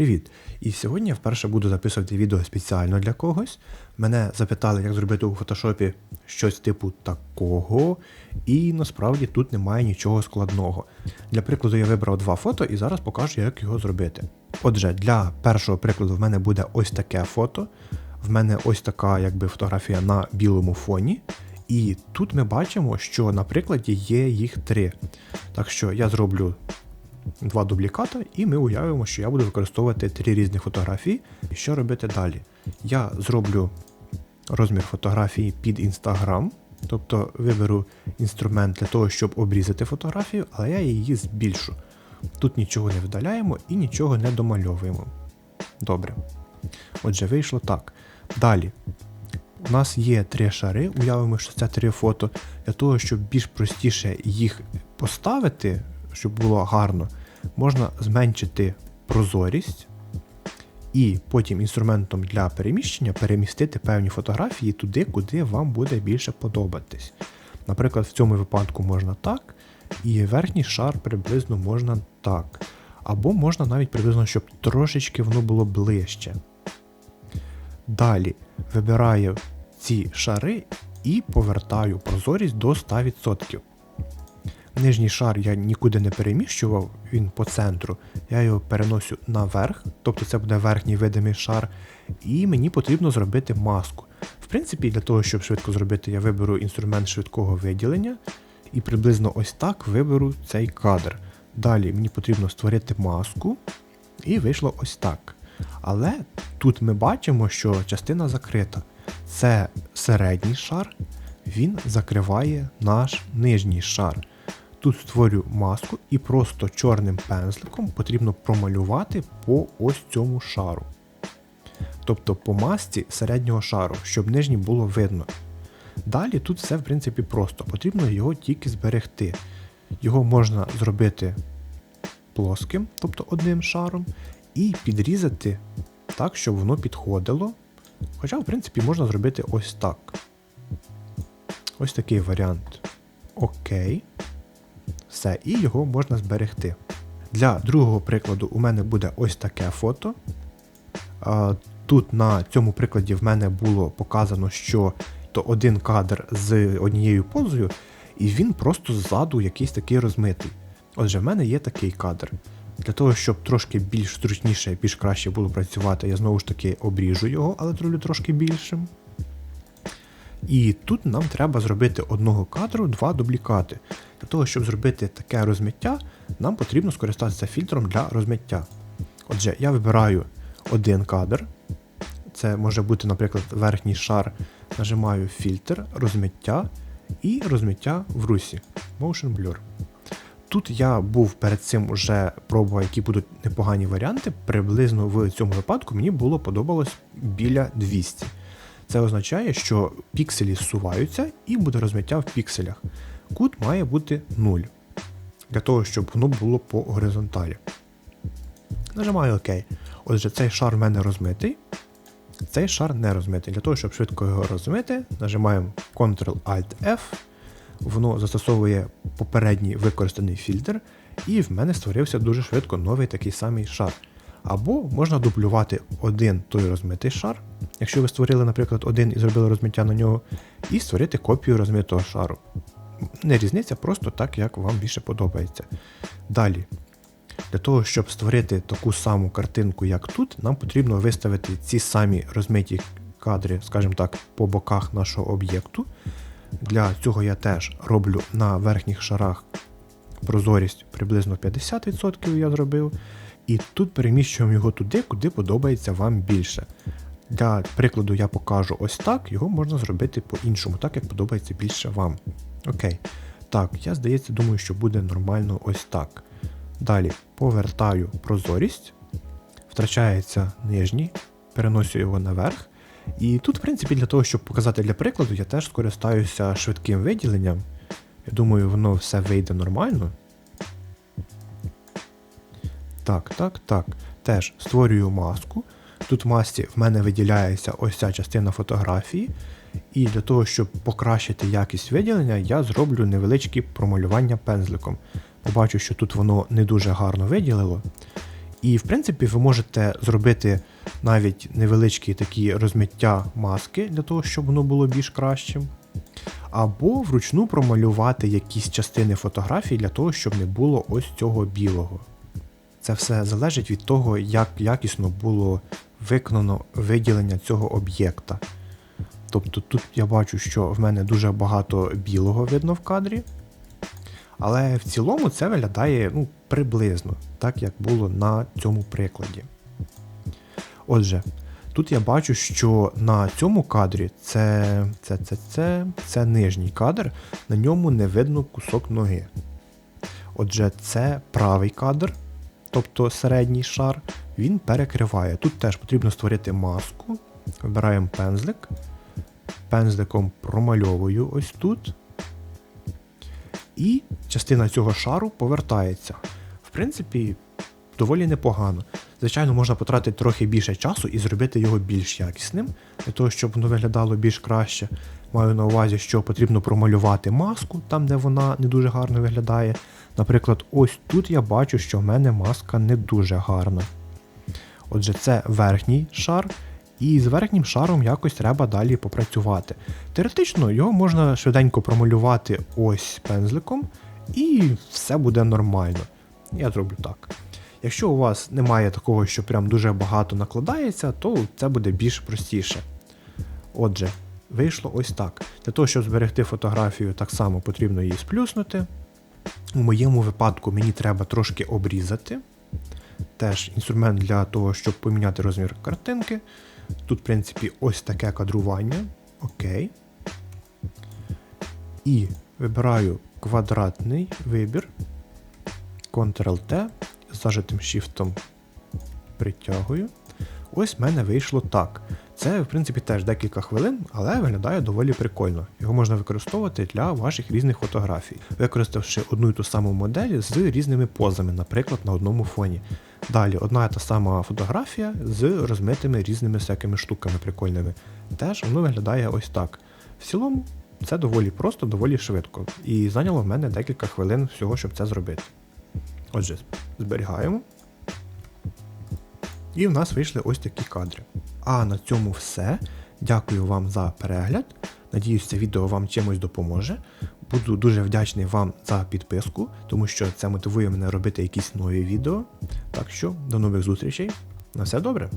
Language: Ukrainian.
Привіт! І сьогодні я вперше буду записувати відео спеціально для когось. Мене запитали, як зробити у фотошопі щось типу такого, і насправді тут немає нічого складного. Для прикладу я вибрав два фото і зараз покажу, як його зробити. Отже, для першого прикладу в мене буде ось таке фото. В мене ось така якби фотографія на білому фоні. І тут ми бачимо, що на прикладі є їх три. Так що я зроблю два дубліката, і ми уявимо, що я буду використовувати три різні фотографії. І що робити далі? Я зроблю розмір фотографії під Instagram, тобто виберу інструмент для того, щоб обрізати фотографію, але я її збільшу. Тут нічого не видаляємо і нічого не домальовуємо. Добре. Отже, вийшло так. Далі. У нас є три шари, уявимо, що це три фото. Для того, щоб більш простіше їх поставити, щоб було гарно, можна зменшити прозорість і потім інструментом для переміщення перемістити певні фотографії туди, куди вам буде більше подобатись. Наприклад, в цьому випадку можна так, і верхній шар приблизно можна так. Або можна навіть приблизно, щоб трошечки воно було ближче. Далі вибираю ці шари і повертаю прозорість до 100%. Нижній шар я нікуди не переміщував, він по центру. Я його переносю наверх, тобто це буде верхній видимий шар, і мені потрібно зробити маску. В принципі, для того, щоб швидко зробити, я виберу інструмент швидкого виділення і приблизно ось так виберу цей кадр. Далі мені потрібно створити маску, і вийшло ось так. Але тут ми бачимо, що частина закрита. Це середній шар, він закриває наш нижній шар. Тут створю маску і просто чорним пензликом потрібно промалювати по ось цьому шару. Тобто по масці середнього шару, щоб нижній було видно. Далі тут все в принципі просто, потрібно його тільки зберегти. Його можна зробити плоским, тобто одним шаром, і підрізати так, щоб воно підходило. Хоча, в принципі, можна зробити ось так. Ось такий варіант. Окей. Все, і його можна зберегти. Для другого прикладу у мене буде ось таке фото. Тут на цьому прикладі в мене було показано, що то один кадр з однією позою, і він просто ззаду якийсь такий розмитий. Отже, в мене є такий кадр. Для того, щоб трошки більш зручніше, більш краще було працювати, я знову ж таки обріжу його, але зроблю трошки більшим. І тут нам треба зробити одного кадру два дублікати. Для того, щоб зробити таке розмиття, нам потрібно скористатися фільтром для розмиття. Отже, я вибираю один кадр. Це може бути, наприклад, верхній шар. Нажимаю фільтр, розмиття і розмиття в русі. Motion Blur. Тут я був перед цим уже пробував, які будуть непогані варіанти. Приблизно в цьому випадку мені було подобалось біля 200. Це означає, що пікселі зсуваються і буде розмиття в пікселях. Кут має бути 0. Для того, щоб воно було по горизонталі. Нажимаю ОК. Отже, цей шар в мене розмитий. Цей шар не розмитий. Для того, щоб швидко його розмити, нажимаємо Ctrl-Alt-F. Воно застосовує попередній використаний фільтр, і в мене створився дуже швидко новий такий самий шар. Або можна дублювати один той розмитий шар, якщо ви створили, наприклад, один і зробили розмиття на нього, і створити копію розмитого шару. Не різниця, просто так, як вам більше подобається. Далі, для того, щоб створити таку саму картинку, як тут, нам потрібно виставити ці самі розмиті кадри, скажімо так, по боках нашого об'єкту. Для цього я теж роблю на верхніх шарах прозорість приблизно 50% я зробив. І тут переміщуємо його туди, куди подобається вам більше. Для прикладу, я покажу ось так, його можна зробити по-іншому, так як подобається більше вам. Окей. Так, я здається, думаю, що буде нормально ось так. Далі повертаю прозорість, втрачається нижній, переношу його наверх. І тут, в принципі, для того, щоб показати для прикладу, я теж скористаюся швидким виділенням. Я думаю, воно все вийде нормально. Так, так, так. Теж створюю маску. Тут в масці в мене виділяється ось ця частина фотографії. І для того, щоб покращити якість виділення, я зроблю невеличкі промалювання пензликом. Побачу, що тут воно не дуже гарно виділило. І в принципі ви можете зробити навіть невеличкі такі розмиття маски для того, щоб воно було більш кращим. Або вручну промалювати якісь частини фотографій для того, щоб не було ось цього білого. Це все залежить від того, як якісно було виконано виділення цього об'єкта. Тобто тут я бачу, що в мене дуже багато білого видно в кадрі. Але в цілому це виглядає ну, приблизно, так як було на цьому прикладі. Отже, тут я бачу, що на цьому кадрі це, це, це, це, це нижній кадр, на ньому не видно кусок ноги. Отже, це правий кадр, тобто середній шар, він перекриває. Тут теж потрібно створити маску. Вибираємо пензлик. Пензликом промальовую ось тут. І частина цього шару повертається. В принципі, доволі непогано. Звичайно, можна потратити трохи більше часу і зробити його більш якісним, для того, щоб воно виглядало більш краще. Маю на увазі, що потрібно промалювати маску там, де вона не дуже гарно виглядає. Наприклад, ось тут я бачу, що в мене маска не дуже гарна. Отже, це верхній шар, і з верхнім шаром якось треба далі попрацювати. Теоретично його можна швиденько промалювати ось пензликом, і все буде нормально. Я зроблю так. Якщо у вас немає такого, що прям дуже багато накладається, то це буде більш простіше. Отже, вийшло ось так. Для того, щоб зберегти фотографію, так само потрібно її сплюснути. У моєму випадку мені треба трошки обрізати. Теж інструмент для того, щоб поміняти розмір картинки. Тут, в принципі, ось таке кадрування. Окей. І вибираю квадратний вибір. Ctrl-T, зажатим шифтом притягую. Ось в мене вийшло так. Це, в принципі, теж декілька хвилин, але виглядає доволі прикольно. Його можна використовувати для ваших різних фотографій, використавши одну і ту саму модель з різними позами, наприклад, на одному фоні. Далі одна і та сама фотографія з розмитими різними всякими штуками прикольними. Теж воно виглядає ось так. В цілому, це доволі просто, доволі швидко. І зайняло в мене декілька хвилин всього, щоб це зробити. Отже, зберігаємо. І в нас вийшли ось такі кадри. А на цьому все. Дякую вам за перегляд. Надіюсь, це відео вам чимось допоможе. Буду дуже вдячний вам за підписку, тому що це мотивує мене робити якісь нові відео. Так що, до нових зустрічей. На все добре!